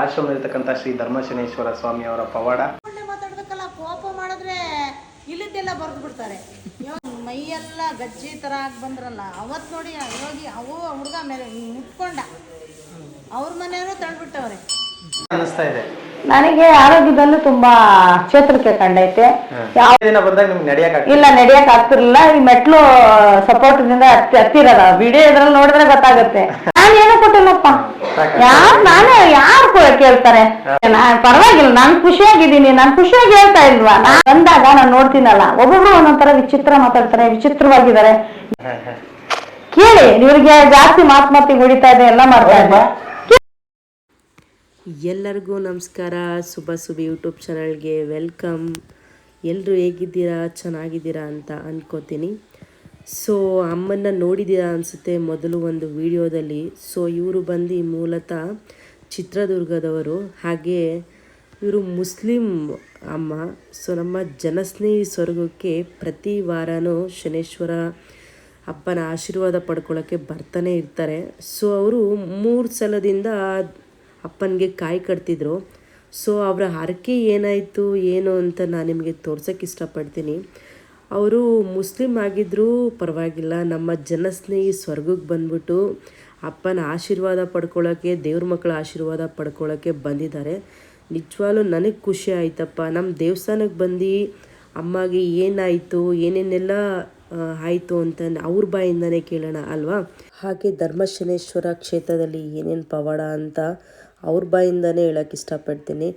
ಆಶ್ರಮದಲ್ಲಿರ್ತಕ್ಕಂಥ ಶ್ರೀ ಧರ್ಮಶನೇಶ್ವರ ಸ್ವಾಮಿ ಅವರ ಪವಾಡ. ಮಾತಾಡ್ಬೇಕಲ್ಲ ಕೋಪ ಮಾಡಿದ್ರೆ ಇಲ್ಲಿದ್ದೆಲ್ಲ ಬರೆದು ಬಿಡ್ತಾರೆ. ಮೈಯೆಲ್ಲ ಗಜ್ಜಿ ತರ ಆಗಿ ಬಂದ್ರಲ್ಲ ಅವತ್ತು ನೋಡಿ ಹೋಗಿ ಯೋಗಿ ಅವು ಹುಡುಗ ಮೇಲೆ ಮುಟ್ಕೊಂಡ ಅವ್ರ ಮನೆಯವರು ತಳ್ಬಿಟ್ಟವ್ರೆ. ಅನಿಸ್ತಾ ಇದೆ. ನನಗೆ ಆರೋಗ್ಯದಲ್ಲೂ ತುಂಬಾ ಚೇತರಿಕೆ ಕಂಡೈತೆ ಯಾವ ದಿನ ಬಂದಾಗ ನಿಮ್ಗೆ ನಡೆಯಕ್ಕೆ ಇಲ್ಲ ನಡಿಯಕ್ ಆಗ್ತಿರ್ಲಿಲ್ಲ. ಈ ಮೆಟ್ಲು ಸಪೋರ್ಟ್ ದಿಂದ ಹತ್ತಿ ಹತ್ತಿರಲ್ಲ. ವಿಡಿಯೋ ಇದ್ರಲ್ಲಿ ನೋಡಿದ್ರೆ ಗೊತ್ತಾಗುತ್ತೆ. ನಾನು ಏನೋ ಕೊಟ್ಟಿಲ್ಲಪ್ಪ ಯಾರ್ ನಾನೇ ಯಾರು ಕೇಳ್ತಾರೆ? ನಾನ್ ಪರವಾಗಿಲ್ಲ ನಾನ್ ಖುಷಿಯಾಗಿದ್ದೀನಿ ನಾನ್ ಖುಷಿಯಾಗಿ ಹೇಳ್ತಾ ಇಲ್ವಾ? ನಾನ್ ಬಂದಾಗ ನಾನು ನೋಡ್ತೀನಲ್ಲ ಒಬ್ಬೊಬ್ರು ಒಂದೊಂಥರ ವಿಚಿತ್ರ ಮಾತಾಡ್ತಾರೆ ವಿಚಿತ್ರವಾಗಿದ್ದಾರೆ. ಕೇಳಿ ಇವ್ರಿಗೆ ಜಾಸ್ತಿ ಮಾತ್ ಮಾತಿಗೆ ಹೊಡಿತಾ ಇದೆ ಎಲ್ಲ ಮಾಡ್ತಾ ಇದ್ದಾ ಎಲ್ಲರಿಗೂ ನಮಸ್ಕಾರ ಸುಬ ಸುಬಿ ಯೂಟ್ಯೂಬ್ ಚಾನಲ್ಗೆ ವೆಲ್ಕಮ್. ಎಲ್ಲರೂ ಹೇಗಿದ್ದೀರಾ ಚೆನ್ನಾಗಿದ್ದೀರಾ ಅಂತ ಅಂದ್ಕೋತೀನಿ ಸೊ ಅಮ್ಮನ್ನ ನೋಡಿದ್ದೀರಾ ಅನಿಸುತ್ತೆ ಮೊದಲು ಒಂದು ವಿಡಿಯೋದಲ್ಲಿ. ಸೊ ಇವರು ಬಂದು ಮೂಲತಃ ಚಿತ್ರದುರ್ಗದವರು. ಹಾಗೆ ಇವರು ಮುಸ್ಲಿಂ ಅಮ್ಮ. ಸೊ ನಮ್ಮ ಜನಸ್ನೇಹಿ ಸ್ವರ್ಗಕ್ಕೆ ಪ್ರತಿ ವಾರನೂ ಶನೇಶ್ವರ ಅಪ್ಪನ ಆಶೀರ್ವಾದ ಪಡ್ಕೊಳ್ಳೋಕ್ಕೆ ಬರ್ತಾನೆ ಇರ್ತಾರೆ. ಸೊ ಅವರು ಮೂರು ಸಲದಿಂದ ಅಪ್ಪನಿಗೆ ಕಾಯಿ ಕಟ್ತಿದ್ರು. ಸೊ ಅವರ ಹರಕೆ ಏನಾಯಿತು, ಏನು ಅಂತ ನಾನು ನಿಮಗೆ ತೋರ್ಸೋಕ್ಕೆ ಇಷ್ಟಪಡ್ತೀನಿ. ಅವರು ಮುಸ್ಲಿಂ ಆಗಿದ್ದರೂ ಪರವಾಗಿಲ್ಲ. ನಮ್ಮ ಜನಸ್ನೇಹಿ ಸ್ವರ್ಗಕ್ಕೆ ಬಂದ್ಬಿಟ್ಟು ಅಪ್ಪನ ಆಶೀರ್ವಾದ ಪಡ್ಕೊಳ್ಳೋಕ್ಕೆ ದೇವ್ರ ಮಕ್ಕಳ ಆಶೀರ್ವಾದ ಪಡ್ಕೊಳ್ಳೋಕ್ಕೆ ಬಂದಿದ್ದಾರೆ. ನಿಜವಾಗ್ಲೂ ನನಗೆ ಖುಷಿ ಆಯ್ತಪ್ಪ. ನಮ್ಮ ದೇವಸ್ಥಾನಕ್ಕೆ ಬಂದು ಅಮ್ಮಗೆ ಏನಾಯಿತು, ಏನೇನೆಲ್ಲ ಆಯಿತು ಅಂತ ಅವ್ರ ಬಾಯಿಂದನೇ ಕೇಳೋಣ ಅಲ್ವಾ? ಹಾಗೆ ಧರ್ಮಶನೇಶ್ವರ ಕ್ಷೇತ್ರದಲ್ಲಿ ಏನೇನು ಪವಾಡ ಅಂತ ಅವ್ರ ಬಾಯಿಂದನೇ ಹೇಳೋಕ್ಕೆ ಇಷ್ಟಪಡ್ತೀನಿ.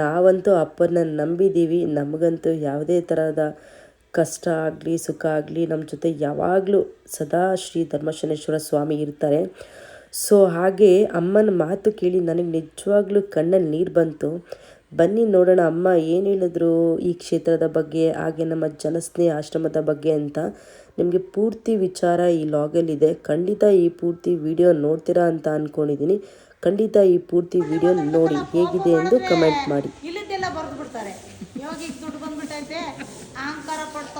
ನಾವಂತೂ ಅಪ್ಪನ ನಂಬಿದ್ದೀವಿ ನಮಗಂತೂ ಯಾವುದೇ ಥರದ ಕಷ್ಟ ಆಗಲಿ, ಸುಖ ಆಗಲಿ ನಮ್ಮ ಜೊತೆ ಯಾವಾಗಲೂ ಸದಾ ಶ್ರೀ ಧರ್ಮಶನೇಶ್ವರ ಸ್ವಾಮಿ ಇರ್ತಾರೆ. ಸೊ ಹಾಗೆ ಅಮ್ಮನ ಮಾತು ಕೇಳಿ ನನಗೆ ನಿಜವಾಗ್ಲೂ ಕಣ್ಣಲ್ಲಿ ನೀರು ಬಂತು. ಬನ್ನಿ ನೋಡೋಣ ಅಮ್ಮ ಏನು ಹೇಳಿದ್ರು ಈ ಕ್ಷೇತ್ರದ ಬಗ್ಗೆ, ಹಾಗೆ ನಮ್ಮ ಜನಸ್ನೇಹ ಆಶ್ರಮದ ಬಗ್ಗೆ ಅಂತ. ನಿಮಗೆ ಪೂರ್ತಿ ವಿಚಾರ ಈ ಲಾಗಲ್ಲಿದೆ. ಖಂಡಿತ ಈ ಪೂರ್ತಿ ವಿಡಿಯೋ ನೋಡ್ತೀರಾ ಅಂತ ಅಂದ್ಕೊಂಡಿದ್ದೀನಿ ಖಂಡಿತ ಈ ಪೂರ್ತಿ ವಿಡಿಯೋ ನೋಡಿ ಹೇಗಿದೆ ಎಂದು ಕಮೆಂಟ್ ಮಾಡಿ.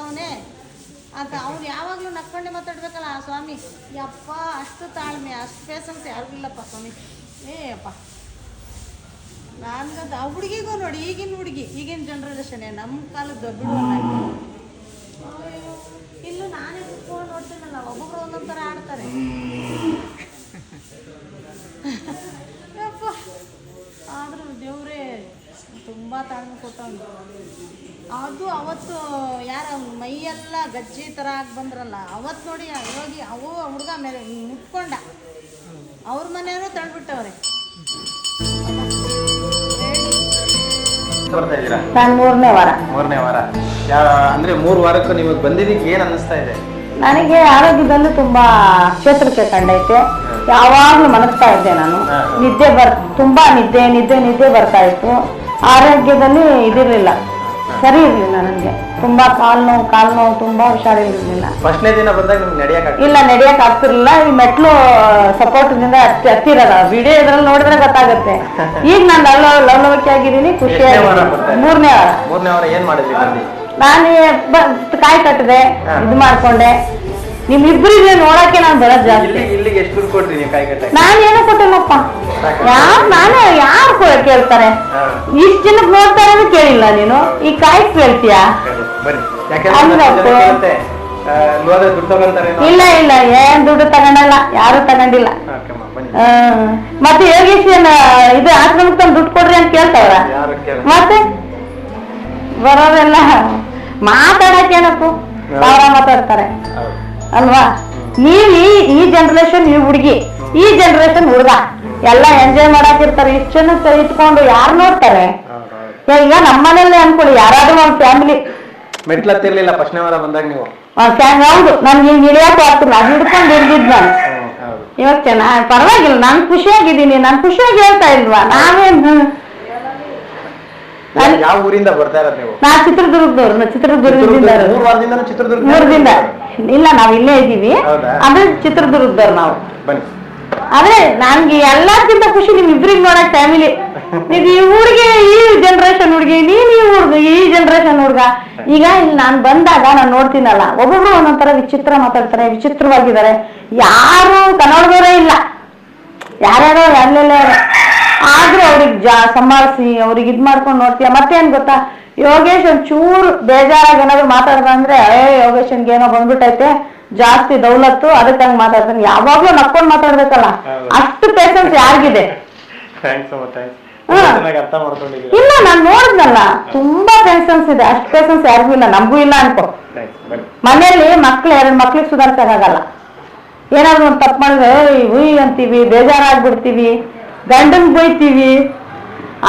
ಪಡ್ತವನೆ ಅಂತ ಅವ್ನು ಯಾವಾಗಲೂ ನಕ್ಕೊಂಡೆ ಮಾತಾಡ್ಬೇಕಲ್ಲ ಆ ಸ್ವಾಮಿ. ಯಪ್ಪ, ಅಷ್ಟು ತಾಳ್ಮೆ, ಅಷ್ಟು ಪೇಸನ್ಸ್ ಯಾರಿಗಿಲ್ಲಪ್ಪ ಸ್ವಾಮಿ. ಏ ನನ್ಗಂತ ಆ ಹುಡುಗಿಗೂ ನೋಡಿ, ಈಗಿನ ಹುಡುಗಿ, ಈಗಿನ ಜನ್ರೇಷನ್ನೇ ನಮ್ಮ ಕಾಲದ ದೊಡ್ಡ ಇಲ್ಲೂ ನಾನೇ ಕುತ್ಕೊಂಡು ನೋಡ್ತೀನಲ್ಲ, ಒಬ್ಬೊಬ್ರು ಒಂದೊಂದು ಥರ ಆಡ್ತಾರೆ. ಯಪ್ಪ. ಆದರೂ ದೇವರೇ, ತುಂಬ ತಾಳ್ಮೆ ಕೊಟ್ಟವನು. ಅದು ಅವತ್ತು ಯಾರ ಮೈಯೆಲ್ಲ ಗಜ್ಜಿ ಥರ ಆಗಿ ಬಂದ್ರಲ್ಲ ಅವತ್ತು ನೋಡಿ ಹೋಗಿ ಯೋಗಿ ಅವು ಹುಡುಗ ಮೇಲೆ ಮುಟ್ಕೊಂಡ ಅವ್ರ ಮನೆಯವರು ತಳ್ಬಿಟ್ಟವ್ರೆ. ಬರ್ತಾ ಇದ್ದೀರಾ? ನಾನು ಮೂರನೇ ವಾರ. ಮೂರನೇ ವಾರ. ಯಾ ಅಂದ್ರೆ ಮೂರು ವಾರಕ್ಕೂ ನಿಮಗೆ ಬಂದಿದ್ದಕ್ಕೆ ಏನ್ ಅನ್ನಿಸ್ತಾ ಇದೆ? ನನಗೆ ಆರೋಗ್ಯದಲ್ಲಿ ತುಂಬಾ ಕ್ಷೇತ್ರಕ್ಕೆ ಕಂಡೈತೆ ಯಾವಾಗ್ಲೂ ಮನಸ್ತಾ ಇದ್ದೆ ನಾನು. ನಿದ್ದೆ ಬರ್ ತುಂಬಾ ನಿದ್ದೆ ನಿದ್ದೆ ನಿದ್ದೆ ಬರ್ತಾ ಇತ್ತು. ಆರೋಗ್ಯದಲ್ಲಿ ಇದಿರ್ಲಿಲ್ಲ. ಸರಿ ಇರಲಿಲ್ಲ ನನಗೆ ತುಂಬಾ ಕಾಲ್ ನೋವು ಕಾಲ್ ನೋವು ತುಂಬಾ ಹುಷಾರಿರಲಿಲ್ಲ. ಫಸ್ಟ್ನೇ ದಿನ ಬಂದಾಗ ನಿಮ್ಗೆ ನಡೆಯಕ್ಕೆ ಇಲ್ಲ ನಡೆಯಕ್ಕೆ ಆಗ್ತಿರ್ಲಿಲ್ಲ. ಈ ಮೆಟ್ಲು ಸಪೋರ್ಟ್ ದಿಂದ ಹತ್ತಿ ಹತ್ತಿರಲ್ಲ. ವಿಡಿಯೋ ಇದ್ರಲ್ಲಿ ನೋಡಿದ್ರೆ ಗೊತ್ತಾಗುತ್ತೆ. ಈಗ ನಾನು ಲವ್ ಲವಲವಿಕೆ ಆಗಿದ್ದೀನಿ ಖುಷಿಯಾಗಿ? ಮೂರನೇ ವಾರ. ಮೂರನೇ ವಾರ ಏನ್ ಮಾಡಿದ್ರಿ ನಾನು ಕಾಯಿ ಕಟ್ಟಿದೆ. ಇದು ಮಾಡ್ಕೊಂಡೆ. ನಿಮ್ಮಿಬ್ಬರಿಗೆ ನೋಡಕ್ಕೆ ನಾನು ಬರೋದು ಜಾಸ್ತಿ. ಇಲ್ಲಿ ಇಲ್ಲಿಗೆ ಎಷ್ಟು ದುಡ್ಡು ಕೊಡ್ತೀನಿ ಕಟ್ಟಕ್ಕೆ ನಾನೇನು ಕೊಟ್ಟಿಲ್ಲಪ್ಪ. ಯಾರು ನಾನು ಯಾರು ಕೇಳ್ತಾರೆ? ಇಷ್ಟ್ ಜನಕ್ಕೆ ನೋಡ್ತಾರೆ ಅಂತ ಕೇಳಿಲ್ಲ ನೀನು. ಈ ಕಾಯಿ ಕೇಳ್ತೀಯಾ? ಇಲ್ಲ ಇಲ್ಲ. ಏನ್ ದುಡ್ಡು ತಗೊಂಡಲ್ಲ. ಯಾರು ತಗೊಂಡಿಲ್ಲ. ಮತ್ತೆ ಯೋಗೇಶನ್ ಇದು ಆಶ್ರಮಕ್ಕೆ ತಂದು ದುಡ್ಡು ಕೊಡ್ರಿ ಅಂತ ಕೇಳ್ತಾವ್ರ? ಮತ್ತೆ? ಬರೋರೆಲ್ಲ ಮಾತಾಡಕ್ಕೇನಪ್ಪು ಸಾವಿರ ಮಾತಾಡ್ತಾರೆ. ಅಲ್ವಾ? ನೀವ್ ಈ ಈ ಜನರೇಷನ್ ಈ ಹುಡುಗಿ ಈ ಜನರೇಷನ್ ಹುಡುಗ ಎಲ್ಲ ಎಂಜಾಯ್ ಮಾಡಾಕಿರ್ತಾರೆ. ಇಷ್ಟು ಜನ ಇಟ್ಕೊಂಡು ಯಾರು ನೋಡ್ತಾರೆ? ಈಗ ನಮ್ಮನೇಲಿ ಅನ್ಕೊಳ್ಳಿ ಯಾರಾದ್ರೂ ಒಂದು ಫ್ಯಾಮಿಲಿ ಮೆಟ್ಲತ್ತಿರ್ಲಿಲ್ಲ ಪ್ರಶ್ನೆ ವಾರ ಬಂದಾಗ ನೀವು. ಹೌದು ನನ್ಗೆ ಹಿಂಗ್ ಇಳಿಯಕ್ ಆಗ್ತಿಲ್ಲ. ಅದು ಹಿಡ್ಕೊಂಡು ಹಿಡ್ದಿದ್ ನಾನು. ಇವಾಗ ಚೆನ್ನಾಗಿ ಪರವಾಗಿಲ್ಲ ನಾನು ಖುಷಿಯಾಗಿದ್ದೀನಿ. ನಾನು ಖುಷಿಯಾಗಿ ಹೇಳ್ತಾ ಇಲ್ವಾ? ನಾವೇನ್? ಯಾವ- ಊರಿಂದ ಬರ್ತಾ ಇರೋದು ನೀವು? ನಾ ಚಿತ್ರದುರ್ಗದವ್ರು ನಾ ಚಿತ್ರದುರ್ಗದಿಂದ. ಚಿತ್ರದುರ್ಗ ಮೂರು ವಾರದಿಂದ ಚಿತ್ರದುರ್ಗ ಮೂರದಿಂದ. ಇಲ್ಲ ನಾವ್ ಇಲ್ಲೇ ಇದೀವಿ ಹೌದಾ? ಅಂದ್ರೆ ಚಿತ್ರದುರ್ಗದವ್ರು ನಾವು. ಬನ್ನಿ. ಆದ್ರೆ ನನ್ಗೆ ಎಲ್ಲಕ್ಕಿಂತ ಖುಷಿ ನಿಮ್ ಇಬ್ರಿಗೆ ನೋಡಕ್ ಫ್ಯಾಮಿಲಿ ನೀವು ಈ ಊರಿಗೆ ಈ ಜನರೇಷನ್ ಹುಡುಗಿ ನೀನ್ ಈ ಹುಡುಗ ಈ ಜನರೇಷನ್ ಹುಡುಗ. ಈಗ ಇಲ್ಲಿ ನಾನ್ ಬಂದಾಗ ನಾನ್ ನೋಡ್ತೀನಲ್ಲ ಒಬ್ಬೊಬ್ರು ಒಂದೊಂಥರ ವಿಚಿತ್ರ ಮಾತಾಡ್ತಾರೆ ವಿಚಿತ್ರವಾಗಿದ್ದಾರೆ. ಯಾರು ಕನ್ನಡದವರೇ ಇಲ್ಲ. ಯಾರ್ಯಾರೋ ಎಲ್ಲೆಲ್ಲ ಆದ್ರೂ ಅವ್ರಿಗೆ ಜಾ ಸಂಭಾಳಿಸಿ ಅವ್ರಿಗೆ ಇದ್ ಮಾಡ್ಕೊಂಡು ನೋಡ್ತೀಯ. ಮತ್ತೇನ್ ಗೊತ್ತಾ? ಯೋಗೇಶ್ ಒಂದ್ ಚೂರು ಬೇಜಾರಾಗಿ ಏನಾದ್ರು ಮಾತಾಡ್ದ ಅಂದ್ರೆ ಏ ಯೋಗೇಶನ್ಗೆ ಏನೋ ಬಂದ್ಬಿಟ್ಟೈತೆ ಜಾಸ್ತಿ ದೌಲತ್ತು ಅದಕ್ಕೆ ಹಂಗ್ ಮಾತಾಡ್ತಾನೆ. ಯಾವಾಗ್ಲೂ ನಕ್ಕೊಂಡ್ ಮಾತಾಡ್ಬೇಕಲ್ಲ. ಅಷ್ಟು ಪೇಷನ್ಸ್ ಯಾರಿಗಿದೆ? ಇಲ್ಲ ನಾನ್ ನೋಡಿದ್ನಲ್ಲ ತುಂಬಾ ಪೇಷನ್ಸ್ ಇದೆ. ಅಷ್ಟು ಪೇಷನ್ಸ್ ಯಾರಿಗೂ ಇಲ್ಲ. ನಮಗೂ ಇಲ್ಲ ಅನ್ಕೋ. ಮನೆಯಲ್ಲಿ ಮಕ್ಳು ಎರಡು ಮಕ್ಳಿಗೆ ಸುಧಾರ್ಸಕ್ಕಾಗಲ್ಲ ಏನಾದ್ರು ಒಂದ್ ತಪ್ಪು ಮಾಡಿದ್ರೆ "ಏಯ್, ಉಯ್ ಅಂತೀವಿ. ಬೇಜಾರಾಗ್ಬಿಡ್ತೀವಿ. ಗಂಡನ್ ಬೈತೀವಿ.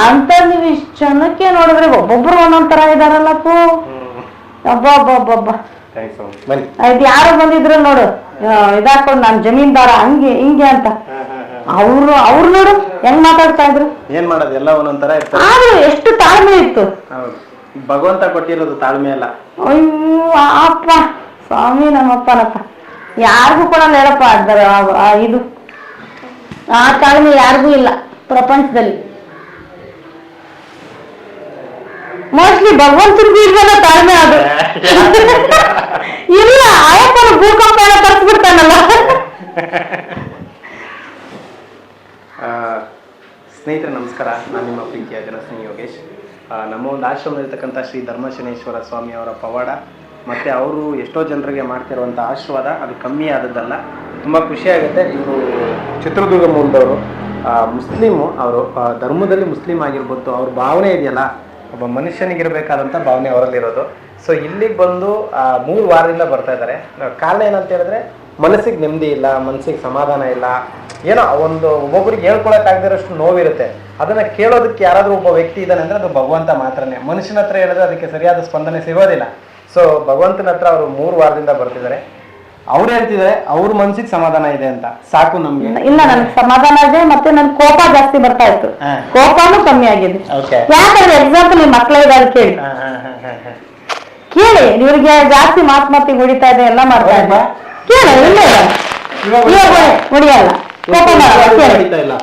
ಅಂತ ನೀವು ಇಷ್ಟು ಜನಕ್ಕೆ ನೋಡಿದ್ರೆ ಒಬ್ಬೊಬ್ರು ಒಂದೊಂದ್ ತರ ಇದಾರಲ್ಲಪ್ಪು ಒಬ್ಬೊಬ್ಬೊಬ್ಬೊಬ್ಬ ಆಯ್ತು ಯಾರು ಬಂದಿದ್ರು ನೋಡು. ಇದಾಕೊಂಡು ನಾನ್ ಜಮೀನ್ದಾರ ಹಂಗೆ ಹಿಂಗೆ ಅಂತ. ಅವ್ರು ಅವ್ರು ನೋಡು ಹೆಂಗ್ ಮಾತಾಡ್ತಾ ಇದ್ರು? ಏನ್ ಮಾಡೋದು ಎಲ್ಲ ಒಂದೊಂದ್ ಆದ್ರೂ ಎಷ್ಟು ತಾಳ್ಮೆ ಇತ್ತು. ಭಗವಂತ ಕೊಟ್ಟಿರೋದು ತಾಳ್ಮೆ ಅಲ್ಲ. ಅಯ್ಯೋ ಅಪ್ಪ. ಸ್ವಾಮಿ ನಮ್ಮಪ್ಪನಪ್ಪ. ಯಾರಿಗೂ ಕೂಡ ಹೇಳಪ್ಪ ಇದು. ಆ ತಾಳ್ಮೆ ಯಾರಿಗೂ ಇಲ್ಲ, ಪ್ರಪಂಚದಲ್ಲಿ. ಮೋಸ್ಟ್ಲಿ ಭಗವಂತನಿಗೂ ಇಲ್ವಲ್ಲ ತಾಳ್ಮೆ ಅದು? ಇಲ್ಲ, ಆಯಪ್ಪನ ಭೂಕಂಪ ಎಲ್ಲ ತರ್ಸ್ಬಿಡ್ತಾನಲ್ಲ. ಸ್ನೇಹಿತರೆ, ನಮಸ್ಕಾರ. ನಾನು ನಿಮ್ಮ ಪ್ರೀತಿಯ ಜನಸ್ನೇಹಿ ಯೋಗೇಶ್. ನಮ್ಮ ಒಂದು ಆಶ್ರಮದಲ್ಲಿರ್ತಕ್ಕಂಥ ಶ್ರೀ ಧರ್ಮಶನೇಶ್ವರ ಸ್ವಾಮಿ ಅವರ ಪವಾಡ, ಮತ್ತು ಅವರು ಎಷ್ಟೋ ಜನರಿಗೆ ಮಾಡ್ತಿರುವಂಥ ಆಶೀರ್ವಾದ, ಅದು ಕಮ್ಮಿ ಆದದ್ದಲ್ಲ. ತುಂಬ ಖುಷಿಯಾಗುತ್ತೆ ಇವರು ಚಿತ್ರದುರ್ಗ ಮೂಲದವರು ಮುಸ್ಲಿಮು ಅವರು ಧರ್ಮದಲ್ಲಿ ಮುಸ್ಲಿಂ ಆಗಿರ್ಬೋದು, ಅವ್ರ ಭಾವನೆ ಇದೆಯಲ್ಲ, ಒಬ್ಬ ಮನುಷ್ಯನಿಗಿರಬೇಕಾದಂಥ ಭಾವನೆ ಅವರಲ್ಲಿರೋದು. ಸೊ ಇಲ್ಲಿಗೆ ಬಂದು ಮೂರು ವಾರದಿಂದ ಬರ್ತಾ ಇದ್ದಾರೆ. ಕಾರಣ ಏನಂತ ಹೇಳಿದ್ರೆ, ಮನಸ್ಸಿಗೆ ನೆಮ್ಮದಿ ಇಲ್ಲ, ಮನಸ್ಸಿಗೆ ಸಮಾಧಾನ ಇಲ್ಲ. ಏನೋ ಒಂದು ಒಬ್ಬೊಬ್ರಿಗೆ ಹೇಳ್ಕೊಳಕ್ಕಾಗದಿರೋಷ್ಟು ನೋವಿರುತ್ತೆ. ಅದನ್ನ ಕೇಳೋದಕ್ಕೆ ಯಾರಾದರೂ ಒಬ್ಬ ವ್ಯಕ್ತಿ ಇದ್ದಾನೆ ಅಂದ್ರೆ ಅದು ಭಗವಂತ ಮಾತ್ರನೇ. ಮನುಷ್ಯನ ಹತ್ರ ಹೇಳಿದ್ರೆ ಅದಕ್ಕೆ ಸರಿಯಾದ ಸ್ಪಂದನೆ ಸಿಗೋದಿಲ್ಲ. ಸೊ ಭಗವಂತನ ಹತ್ರ ಅವರು ಮೂರು ವಾರದಿಂದ ಬರ್ತಿದ್ದಾರೆ. ಅವ್ರು ಹೇಳ್ತಿದ್ದಾರೆ ಅವ್ರ ಮನ್ಸಿಗೆ ಸಮಾಧಾನ ಇದೆ ಅಂತ. ಸಾಕು ನಮ್ಗೆ. ಇಲ್ಲ ನನ್ಗೆ ಸಮಾಧಾನ ಇದೆ ಮತ್ತೆ ನನ್ ಕೋಪ ಜಾಸ್ತಿ ಬರ್ತಾ ಇತ್ತು. ಕೋಪನೂ ಕಮ್ಮಿ ಆಗಿದೆ. ಯಾಕಂದ್ರೆ ಎಕ್ಸಾಂಪಲ್ ನಿಮ್ ಮಕ್ಳ ಇದ್ದಾರೆ ಕೇಳಿ. ಕೇಳಿ ಇವ್ರಿಗೆ ಜಾಸ್ತಿ ಮಾತು ಮಾತಿ ಹೊಡಿತಾ ಇದೆ ಎಲ್ಲ ಮಾಡ್ತಾ ಇದೆ ಕೇಳಿ ಇಲ್ಲ ಹೊಡಿಯಲ್ಲ ಕೋಪ ಮಾಡಲ್ಲ ಇಲ್ಲ.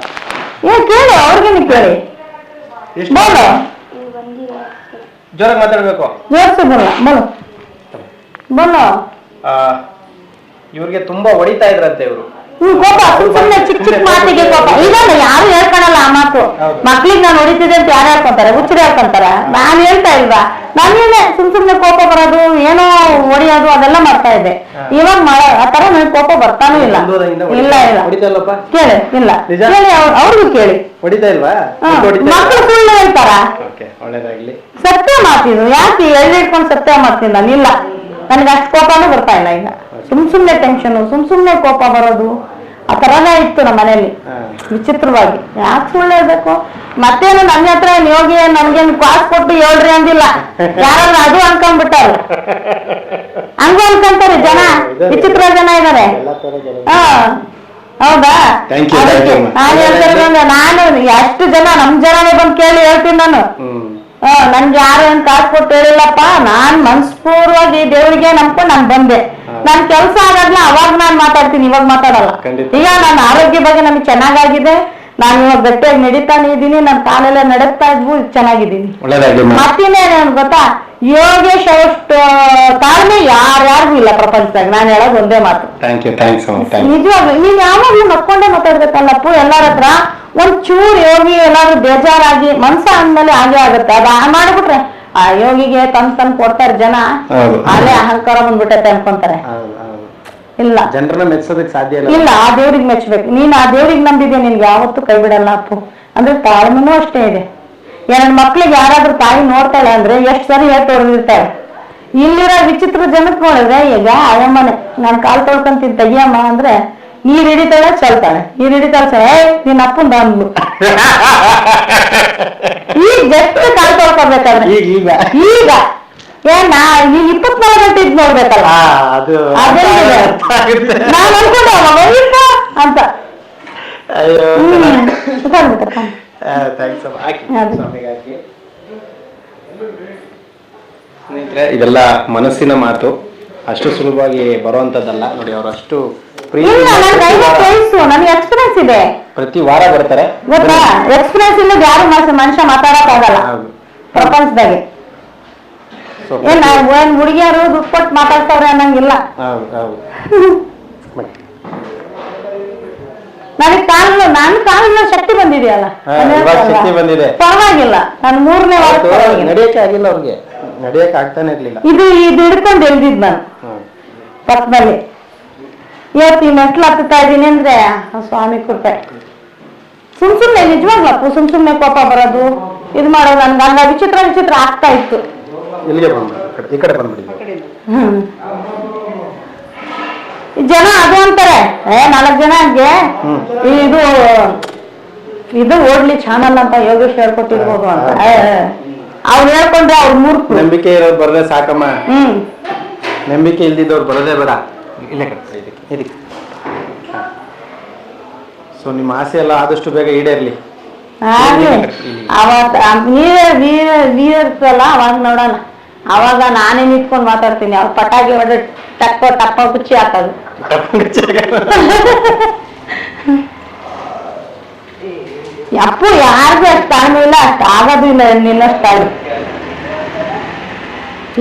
ಏ ಕೇಳಿ ಅವ್ರಿಗೆ ಕೇಳಿ. ಬೋಲು. ಜೋರಾಗಿ ಮಾತಾಡ್ಬೇಕು. ಜೋರ್ಸು ಬೋಲ ಬೋಲು. ಬೋಲು. ಆ, ಇವ್ರಿಗೆ ತುಂಬಾ ಹೊಡಿತಾ ಇದ್ರಂತೆ ಇವರು. ಹ್ಮ್ ಕೋಪ. ಸುಮ್ಮನೆ ಚಿಕ್ಕ ಚಿಕ್ಕ ಮಾತಿಗೆ ಕೋಪ. ಇಲ್ಲ ಯಾರು ಹೇಳ್ಕೊಳಲ್ಲ ಆ ಮಾತು. ಮಕ್ಳಿಗ್ ನಾನು ಹೊಡಿತಿದ್ದೆ ಅಂತ ಯಾರು ಹೇಳ್ಕೊಂತಾರೆ? ಹುಚ್ಚರು ಹೇಳ್ಕೊಂತಾರ? ನಾನ್ ಹೇಳ್ತಾ ಇಲ್ವಾ? ನಾನೇನೆ ಸುಮ್ ಸುಮ್ನೆ ಕೋಪ ಬರೋದು ಏನೋ ಹೊಡಿಯೋದು ಅದೆಲ್ಲ ಮಾಡ್ತಾ ಇದ್ದೆ. ಇವಾಗ ಮಾಡ ಆ ತರ ನನ್ ಕೋಪ ಬರ್ತಾನೂ ಇಲ್ಲ. ಇಲ್ಲ ಇಲ್ಲ. ಕೇಳಿ ಇಲ್ಲ. ಕೇಳಿ ಅವ್ರ್- ಅವ್ರಿಗೂ ಕೇಳಿ. ಹೊಡಿತಾ ಇಲ್ವಾ? ಸುಳ್ಳು ಹೇಳ್ತಾರ? ಸತ್ಯ ಮಾಡ್ತೀನಿ ಯಾಕೆ ಎಳ್ಳಿಟ್ಕೊಂಡು ಸತ್ಯ ಮಾಡ್ತೀನಿ ನಾನು ಇಲ್ಲ. ನನಗೆ ಅಷ್ಟು ಕೋಪನೂ ಬರ್ತಾ ಇಲ್ಲ ಈಗ. ಸುಮ್ ಸುಮ್ನೆ ಟೆನ್ಷನ್ ಸುಮ್ ಸುಮ್ನೆ ಕೋಪ ಬರೋದು ಆ ತರನೇ ಇತ್ತು ನಮ್ಮ ಮನೇಲಿ. ವಿಚಿತ್ರವಾಗಿ. ಯಾಕೆ ಸುಳ್ಳು ಹೇಳ್ಬೇಕು? ಮತ್ತೇನು ನನ್ನ ಹತ್ರ ಯೋಗಿ ನಮ್ಗೇನು ಕ್ವಾಸ್ ಕೊಟ್ಟು ಹೇಳ್ರಿ ಅಂದಿಲ್ಲ. ಯಾರಾದ್ರೂ ಅದು ಅನ್ಕೊಂಡ್ಬಿಟ್ಟಾರ. ಹಂಗೂ ಅನ್ಕೊಂತಾರೆ ಜನ. ವಿಚಿತ್ರ ಜನ ಇದಾರೆ. ಹಾ ಹೌದಾ. ನಾನು ಹೇಳ್ತಿರೋದು ನಾನು ಎಷ್ಟು ಜನ ನಮ್ ಜನನೇ ಬಂದು ಕೇಳಿ ಹೇಳ್ತೀನಿ ನಾನು. ನನ್ಗೆ ಯಾರು ಏನ್ ಕಾಸು ಕೊಟ್ಟು ಹೇಳಿಲ್ಲಪ್ಪ ನಾನ್ ಮನಸ್ಪೂರ್ವಾಗಿ ದೇವರಿಗೆ ನಂಬ್ಕೊಂಡು ನಾನ್ ಬಂದೆ. ನನ್ ಕೆಲ್ಸ ಆದಾಗ್ಲ ಅವಾಗ ನಾನ್ ಮಾತಾಡ್ತೀನಿ ಇವಾಗ ಮಾತಾಡಲ್ಲ. ಈಗ ನನ್ನ ಆರೋಗ್ಯ ಬಗ್ಗೆ ನಮ್ಗೆ ಚೆನ್ನಾಗಾಗಿದೆ. ನಾನು ಇವಾಗ ಗಟ್ಟಿಯಾಗಿ ನಡೀತಾನೆ ಇದ್ದೀನಿ ನನ್ನ ಕಾಲೆಲ್ಲ ನಡೆಸ್ತಾ ಇದ್ವು ಚೆನ್ನಾಗಿದ್ದೀನಿ. ಒಳ್ಳೇದಾಗ್ಲಿ ಮತ್ತಿನ್ನೇನು ಗೊತ್ತಾ ಯೋಗೇಶ್ ಅವಷ್ಟು ತಾಳ್ಮೆ ಯಾರ್ಯಾರಿಗೂ ಇಲ್ಲ ಪ್ರಪಂಚದಾಗ ನಾನು ಹೇಳೋದು ಒಂದೇ ಮಾತು. ಥ್ಯಾಂಕ್ ಯು ಥ್ಯಾಂಕ್ಸ್ ಥ್ಯಾಂಕ್ ನಿಜವಾಗ್ಲು ನೀನ್ ಯಾವಾಗ್ಲೂ ನಕ್ಕೊಂಡೇ ಮಾತಾಡ್ಬೇಕಲ್ಲಪ್ಪು ಎಲ್ಲಾರ ಹತ್ರ? ಒಂದ್ ಚೂರ್ ಯೋಗಿ ಎಲ್ಲಾರು ಬೇಜಾರಾಗಿ ಮನ್ಸ ಅಂದ್ಮೇಲೆ ಹಾಗೆ ಆಗುತ್ತೆ. ಅದ ಮಾಡ್ಬಿಟ್ರೆ ಆ ಯೋಗಿಗೆ ತಂದ್ ತಂದ್ ಕೊಡ್ತಾರೆ ಜನ. ಹೌದು. ಅಲ್ಲೇ ಅಹಂಕಾರ ಬಂದ್ಬಿಟ್ಟೈತೆ ಅನ್ಕೊಂತಾರೆ. ಇಲ್ಲ. ಜನರನ್ನ ಮೆಚ್ಚೋದಕ್ಕೆ ಸಾಧ್ಯ ಇಲ್ಲ. ಇಲ್ಲ ಆ ದೇವ್ರಿಗೆ ಮೆಚ್ಚಬೇಕು ನೀನ್ ಆ ದೇವ್ರಿಗೆ ನಂಬಿದ್ಯಾ? ನಿನ್ಗೆ ಯಾವತ್ತೂ ಕೈ ಬಿಡಲ್ಲ ಅಪ್ಪು. ಅಂದ್ರೆ ತಾಳ್ಮೆನೂ ಅಷ್ಟೇ ಇದೆ. ಎರಡ್ ಮಕ್ಳಿಗೆ ಯಾರಾದ್ರೂ ತಾಯಿ ನೋಡ್ತಾಳೆ ಅಂದ್ರೆ ಎಷ್ಟ್ ಸರಿ ಹೇಳ್ ಇಲ್ಲಿರ ವಿಚಿತ್ರ ಜನಕ್ ನೋಡಿದ್ರೆ ಈಗ ಅಯ್ಯಮ್ಮನೆ ನಾನ್ ಕಾಲ್ ತೊಳ್ಕೊಂತೀನಿ ತೆಗಿಯಮ್ಮ. ಅಂದ್ರೆ ನೀರ್ ಹಿಡಿತಾಳೆ ಚಲ್ತಾಳೆ. ನೀರ್ ಹಿಡಿತಾಳೆ ಸರ್ ನಿನ್ನ ನಿನ್ ಬಂದ್ಲು. ಈಗ ಜಸ್ಟ್ ಕಾಲ್ ತೊಳ್ಕೊಬೇಕಾದ್ರೆ ಈಗ. ಏನ ನೀನ್ ಇಪ್ಪತ್ನಾಲ್ಕು ಗಂಟೆ ಇದ್ ನೋಡ್ಬೇಕಲ್ಲ? ಅದು ಅದೆಲ್ಲಿದೆ? ಅರ್ಥ ಆಗುತ್ತೆ. ನಾನ್ ಅನ್ಕೊಂಡೆ ಅವಾಗ ಅಂತ. ಅಯ್ಯೋ. ಥ್ಯಾಂಕ್ಸ್ ಅಮ್ಮ. ಹಾಕಿ. ಸ್ವಾಮಿಗೆ ಹಾಕಿ ಸ್ನೇಹಿತರೆ ಇದೆಲ್ಲ ಮನಸ್ಸಿನ ಮಾತು. ಅಷ್ಟು ಸುಲಭವಾಗಿ ಬರುವಂತದ್ದಲ್ಲ. ನೋಡಿ ಅವರು ಅಷ್ಟು ನನ್ಗೆ ಎಕ್ಸ್ಪೀರಿಯನ್ಸ್ ಇದೆ. ಪ್ರತಿ ವಾರ ಬರ್ತಾರೆ. ಗೊತ್ತಾ? ಎಕ್ಸ್ಪೀರಿಯನ್ಸ್ ಇಲ್ಲದ ಯಾರು ಮನುಷ್ಯ ಮನುಷ್ಯ ಮಾತಾಡಕ್ ಆಗಲ್ಲ ಪ್ರಪಂಚದಾಗೆ. ಏನ್ ಏನ್ ಹುಡುಗಿಯರು. ದುಡ್ಡು ಕೊಟ್ಟು ಮಾತಾಡ್ತಾವ್ರೆ ಅನ್ನಂಗಿಲ್ಲ. ನನಗೆ ಕಾಲ ನನ್ನ ಕಾಲಿನ ಶಕ್ತಿ ಬಂದಿದೆಯಲ್ಲ? ನಾನು ಶಕ್ತಿ ಬಂದಿದೆ. ಪರವಾಗಿಲ್ಲ. ನಾನು ಮೂರನೇ ವಾರ ನಡೆಯಕ್ಕೆ ಆಗಿಲ್ಲ ಅವ್ರಿಗೆ. ನಡೆಯಕ್ಕೆ ಆಗ್ತಾನೆ ಇರ್ಲಿಲ್ಲ. ಇದು ಇದು ಹಿಡ್ಕೊಂಡು ಎಳ್ದಿದ್ ನಾನು. ಪಕ್ಕದಲ್ಲಿ. ಇವತ್ತು ಈ ಮೆಟ್ಲು ಹತ್ತುತ್ತಾ ಇದ್ದೀನಿ ಅಂದ್ರೆ ಸ್ವಾಮಿ ಕೃಪೆ. ಸುಮ್ ಸುಮ್ನೆ ನಿಜವಾಗ್ಲಪ್ಪು ಸುಮ್ ಸುಮ್ನೆ ಕೋಪ ಬರೋದು ಇದು ಮಾಡೋದು ನನ್ಗೆ ಹಂಗ ವಿಚಿತ್ರ ವಿಚಿತ್ರ ಆಗ್ತಾ ಇತ್ತು. ಇಲ್ಲಿಗೆ ಬಂದ್ಬಿಡಿ. ಈ ಕಡೆ ಬಂದ್ಬಿಡಿ ಹ್ಮ್. ಜನ ಅದು ಅಂತಾರೆ. ಏ ನಾಲ್ಕು ಜನಕ್ಕೆ ಇದು ಇದು ಓಡ್ಲಿ ಚಾನಲ್ ಅಂತ ಯೋಗೇಶ್ ಹೇಳ್ಕೊಟ್ಟಿರ್ಬೋದು ಅಂತ. ಅವ್ರು ಹೇಳ್ಕೊಂಡ್ರೆ ಅವ್ರ ಮೂರ್ಖ ನಂಬಿಕೆ ಇರೋದು ಬರದೆ ಸಾಕಮ್ಮ. ಹ್ಮ್. ನಂಬಿಕೆ ಇಲ್ದಿದ್ದವ್ರು ಬರೋದೇ ಬೇಡ. ಇಲ್ಲೇ ಕಟ್ತಾರೆ ಇದಕ್ಕೆ ಇದಕ್ಕೆ. ಸೊ ನಿಮ್ಮ ಆಸೆ ಎಲ್ಲ ಆದಷ್ಟು ಬೇಗ ಈಡೇರ್ಲಿ. ಆಗ್ಲಿ ಅವಾಗ ನೀವೇ ನೀರ ಇರ್ತಲ್ಲ ಅವಾಗ ನೋಡೋಣ. ಅವಾಗ ನಾನೇ ನಿಂತ್ಕೊಂಡು ಮಾತಾಡ್ತೀನಿ. ಅವ್ರು ಪಟಾಕಿ ಹೊಡೆ ಟಪ್ಪ ಟಪ್ಪ ಕುಚ್ಚಿ ಹಾಕೋದು. ಅಪ್ಪು ಯಾರಿಗೂ ಅಷ್ಟು ತಾಳ್ಮೆ ಇಲ್ಲ ಅಷ್ಟು ಆಗೋದು ಇಲ್ಲ ನಿನ್ನಷ್ಟು ತಾಳ್ಮೆ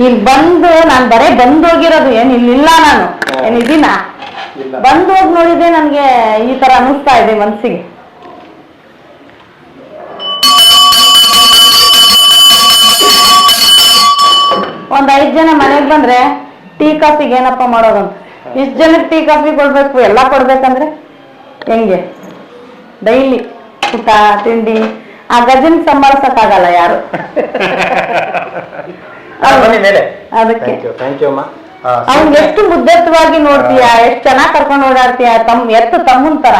ಇಲ್ಲಿ ಬಂದು ನಾನು ಬರೇ ಬಂದು ಹೋಗಿರೋದು ಏನ್ ಇಲ್ಲಿಲ್ಲ ನಾನು. ಏನಿದ್ದೀನಾ ಬಂದು ಹೋಗಿ ನೋಡಿದ್ರೆ ನನ್ಗೆ ಈ ತರ ಅನಿಸ್ತಾ ಇದೆ ಮನ್ಸಿಗೆ. ಒಂದ್ ಐದ್ ಜನ ಮನೆಗ್ ಬಂದ್ರೆ ಟೀ ಕಾಫಿಗೆ ಏನಪ್ಪ ಮಾಡೋದಂತ ಇಷ್ಟ್ ಜನಕ್ಕೆ ಟೀ ಕಾಫಿ ಕೊಡ್ಬೇಕು ಎಲ್ಲ ಕೊಡ್ಬೇಕಂದ್ರೆ? ಹೆಂಗೆ? ಡೈಲಿ ಊಟ ತಿಂಡಿ ಆ ಗಜನ್ ಸಂಭಾಳಿಸಕ್ಕಾಗಲ್ಲ ಯಾರು? ಅದಕ್ಕೆ. ಅವ್ನ್ ಎಷ್ಟು ಮುದ್ದತ್ವಾಗಿ ನೋಡ್ತೀಯ ಎಷ್ಟ್ ಚೆನ್ನಾಗಿ ಕರ್ಕೊಂಡು ಓಡಾಡ್ತೀಯ ತಮ್ ಎತ್ತು ತಮ್ಮನ್ ತರ?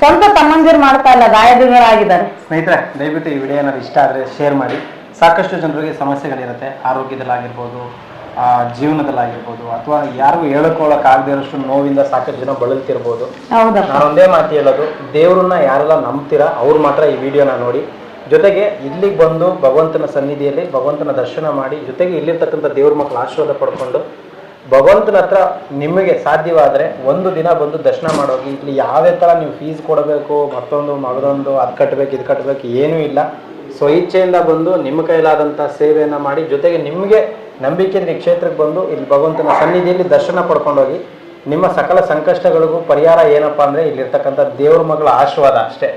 ಸ್ವಂತ ತಮ್ಮಂದಿರು ಮಾಡ್ತಾ ಇಲ್ಲ ಗಾಯದಿಗರಾಗಿದ್ದಾರೆ. ಸ್ನೇಹಿತರೆ ದಯವಿಟ್ಟು ಈ ವಿಡಿಯೋ ಏನಾದ್ರು ಇಷ್ಟ ಆದ್ರೆ ಶೇರ್ ಮಾಡಿ. ಸಾಕಷ್ಟು ಜನರಿಗೆ ಸಮಸ್ಯೆಗಳಿರುತ್ತೆ. ಆರೋಗ್ಯದಲ್ಲಾಗಿರ್ಬೋದು ಆ, ಜೀವನದಲ್ಲಾಗಿರ್ಬೋದು ಅಥವಾ ಯಾರಿಗೂ ಹೇಳ್ಕೊಳ್ಳೋಕ್ಕಾಗದೇ ಇರೋಷ್ಟು ನೋವಿಂದ ಸಾಕಷ್ಟು ಜನ ಬಳಲ್ತಿರ್ಬೋದು. ಹೌದಪ್ಪ. ನಾನು ಒಂದೇ ಮಾತು ಹೇಳೋದು ದೇವ್ರನ್ನ ಯಾರೆಲ್ಲ ನಂಬ್ತೀರಾ ಅವ್ರು ಮಾತ್ರ ಈ ವಿಡಿಯೋನ ನೋಡಿ. ಜೊತೆಗೆ ಇಲ್ಲಿಗೆ ಬಂದು ಭಗವಂತನ ಸನ್ನಿಧಿಯಲ್ಲಿ ಭಗವಂತನ ದರ್ಶನ ಮಾಡಿ ಜೊತೆಗೆ ಇಲ್ಲಿರ್ತಕ್ಕಂಥ ದೇವ್ರ ಮಕ್ಕಳ ಆಶೀರ್ವಾದ ಪಡ್ಕೊಂಡು ಭಗವಂತನ ಹತ್ರ ನಿಮಗೆ ಸಾಧ್ಯವಾದರೆ ಒಂದು ದಿನ ಬಂದು ದರ್ಶನ ಮಾಡೋಗಿ ಇಲ್ಲಿ ಯಾವ್ಯಾವ ಥರ ನೀವು ಫೀಸ್ ಕೊಡಬೇಕು ಮತ್ತೊಂದು ಮಗದೊಂದು ಅದು ಕಟ್ಟಬೇಕು ಇದು ಕಟ್ಟಬೇಕು ಏನೂ ಇಲ್ಲ. ಸೊ ಇಚ್ಛೆಯಿಂದ ಬಂದು ನಿಮ್ಮ ಕೈಲಾದಂಥ ಸೇವೆಯನ್ನು ಮಾಡಿ ಜೊತೆಗೆ ನಿಮಗೆ ನಂಬಿಕೆ ಈ ಕ್ಷೇತ್ರಕ್ಕೆ ಬಂದು ಇಲ್ಲಿ ಭಗವಂತನ ಸನ್ನಿಧಿಯಲ್ಲಿ ದರ್ಶನ ಪಡ್ಕೊಂಡೋಗಿ ನಿಮ್ಮ ಸಕಲ ಸಂಕಷ್ಟಗಳಿಗೂ ಪರಿಹಾರ ಏನಪ್ಪಾ ಅಂದ್ರೆ ಇಲ್ಲಿರ್ತಕ್ಕಂಥ ದೇವ್ರ ಮಗಳ ಆಶೀರ್ವಾದ ಅಷ್ಟೇ.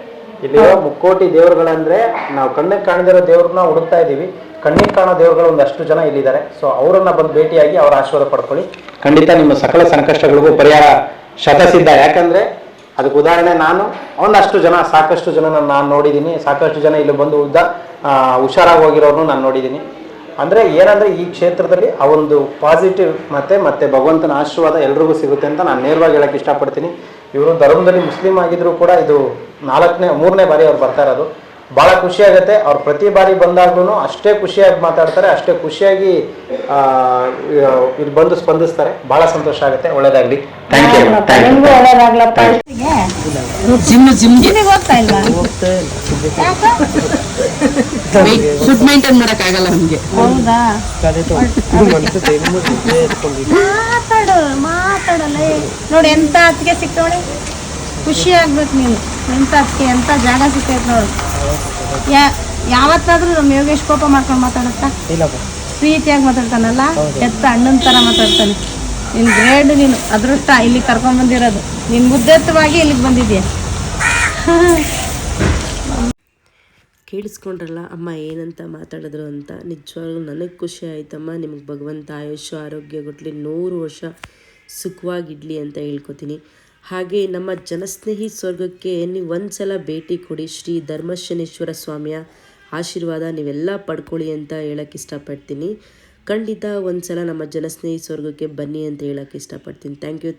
ಇಲ್ಲಿರೋ ಮುಕ್ಕೋಟಿ ದೇವರುಗಳಂದ್ರೆ ನಾವು ಕಣ್ಣಿಗೆ ಕಾಣದಿರೋ ದೇವ್ರನ್ನ ಹುಡುಕ್ತಾ ಇದ್ದೀವಿ. ಕಣ್ಣಿಗೆ ಕಾಣೋ ದೇವರುಗಳು ಒಂದಷ್ಟು ಜನ ಇಲ್ಲಿದ್ದಾರೆ. ಸೊ ಅವರನ್ನ ಬಂದು ಭೇಟಿಯಾಗಿ ಅವರ ಆಶೀರ್ವಾದ ಪಡ್ಕೊಳ್ಳಿ. ಖಂಡಿತ ನಿಮ್ಮ ಸಕಲ ಸಂಕಷ್ಟಗಳಿಗೂ ಪರಿಹಾರ ಶತಸಿದ್ಧ. ಯಾಕಂದ್ರೆ ಅದಕ್ಕೆ ಉದಾಹರಣೆ ನಾನು, ಒಂದಷ್ಟು ಜನ, ಸಾಕಷ್ಟು ಜನ ನಾನು ನೋಡಿದ್ದೀನಿ. ಸಾಕಷ್ಟು ಜನ ಇಲ್ಲಿ ಬಂದು ಉದ್ದ ಹುಷಾರಾಗಿ ಹೋಗಿರೋರು ನಾನು ನೋಡಿದ್ದೀನಿ. ಅಂದರೆ ಏನಂದರೆ ಈ ಕ್ಷೇತ್ರದಲ್ಲಿ ಆ ಒಂದು ಪಾಸಿಟಿವ್ ಮತ್ತು, ಮತ್ತೆ ಭಗವಂತನ ಆಶೀರ್ವಾದ ಎಲ್ರಿಗೂ ಸಿಗುತ್ತೆ ಅಂತ ನಾನು ನೇರವಾಗಿ ಹೇಳಕ್ಕೆ ಇಷ್ಟಪಡ್ತೀನಿ. ಇವರು ಧರ್ಮದಲ್ಲಿ ಮುಸ್ಲಿಂ ಆಗಿದ್ದರೂ ಕೂಡ ಇದು ನಾಲ್ಕನೇ, ಮೂರನೇ ಬಾರಿ ಅವ್ರು ಬರ್ತಾ ಇರೋದು. ಭಾಳ ಖುಷಿ ಆಗುತ್ತೆ ಅವ್ರು ಪ್ರತಿ ಬಾರಿ ಬಂದಾಗ್ಲೂ ಅಷ್ಟೇ ಖುಷಿಯಾಗಿ ಮಾತಾಡ್ತಾರೆ ಅಷ್ಟೇ ಖುಷಿಯಾಗಿ ಆ, ಇಲ್ಲಿ ಬಂದು ಸ್ಪಂದಿಸ್ತಾರೆ. ಭಾಳ ಸಂತೋಷ ಆಗುತ್ತೆ. ಒಳ್ಳೇದಾಗಲಿ. ಥ್ಯಾಂಕ್ ಯು ಥ್ಯಾಂಕ್ ಯು ನಿಮ್ಗೂ ಒಳ್ಳೇದಾಗ್ಲಪ್ಪ. ಜಿಮ್ಮಿಗೆ ಹೋಗ್ತಾ ಇಲ್ವಾ ಫುಡ್ ಮೇಂಟೈನ್ ಮಾಡಕ್ ಆಗಲ್ಲ ನಮ್ಗೆ. ಹೌದಾ? ಮಾತಾಡು ಮಾತಾಡಲ್ಲ ನೋಡಿ ಎಂತ ಅತ್ತಿಗೆ ಸಿಕ್ತವಳಿ ಖುಷಿ ಆಗ್ಬೇಕು ನೀನು ಎಂತ ಅತ್ತಿಗೆ ಎಂತ ಜಾಗ ಸಿಕ್ತೈತೆ ನೋಡು. ಯಾ ಯಾವತ್ತಾದ್ರೂ ನಮ್ಮ ಯೋಗೇಶ್ ಕೋಪ ಮಾಡ್ಕೊಂಡು ಮಾತಾಡುತ್ತಾ? ಪ್ರೀತಿಯಾಗಿ ಮಾತಾಡ್ತಾನಲ್ಲ? ಎತ್ತ ಅಣ್ಣನ ತರ ಮಾತಾಡ್ತಾನೆ. ನಿನ್ ಗ್ರೇಡ್ ನೀನು. ಅದೃಷ್ಟ ಇಲ್ಲಿ ಕರ್ಕೊಂಡ್ ಬಂದಿರೋದು. ನಿನ್ ಮುದ್ದೆತ್ತವಾಗಿ ಇಲ್ಲಿಗೆ ಬಂದಿದ್ಯಾ? ಕೇಳಿಸ್ಕೊಂಡ್ರಲ್ಲ ಅಮ್ಮ ಏನಂತ ಮಾತಾಡಿದ್ರು ಅಂತ. ನಿಜವಾಗ್ಲೂ ನನಗೆ ಖುಷಿ ಆಯ್ತಮ್ಮ. ನಿಮಗೆ ಭಗವಂತ ಆಯುಷ್ಯ ಆರೋಗ್ಯ ಕೊಟ್ಲಿ ನೂರು ವರ್ಷ ಸುಖವಾಗಿಡ್ಲಿ ಅಂತ ಹೇಳ್ಕೊತೀನಿ. ಹಾಗೆ ನಮ್ಮ ಜನಸ್ನೇಹಿ ಸ್ವರ್ಗಕ್ಕೆ ನೀವು ಒಂದ್ಸಲ ಭೇಟಿ ಕೊಡಿ ಶ್ರೀ ಧರ್ಮಶನೇಶ್ವರ ಸ್ವಾಮಿಯ ಆಶೀರ್ವಾದ ನೀವೆಲ್ಲ ಪಡ್ಕೊಳ್ಳಿ ಅಂತ ಹೇಳಕ್ಕೆ ಇಷ್ಟಪಡ್ತೀನಿ. ಖಂಡಿತ ಒಂದ್ಸಲ ನಮ್ಮ ಜನಸ್ನೇಹಿ ಸ್ವರ್ಗಕ್ಕೆ ಬನ್ನಿ ಅಂತ ಹೇಳಕ್ಕೆ ಇಷ್ಟಪಡ್ತೀನಿ. Thank you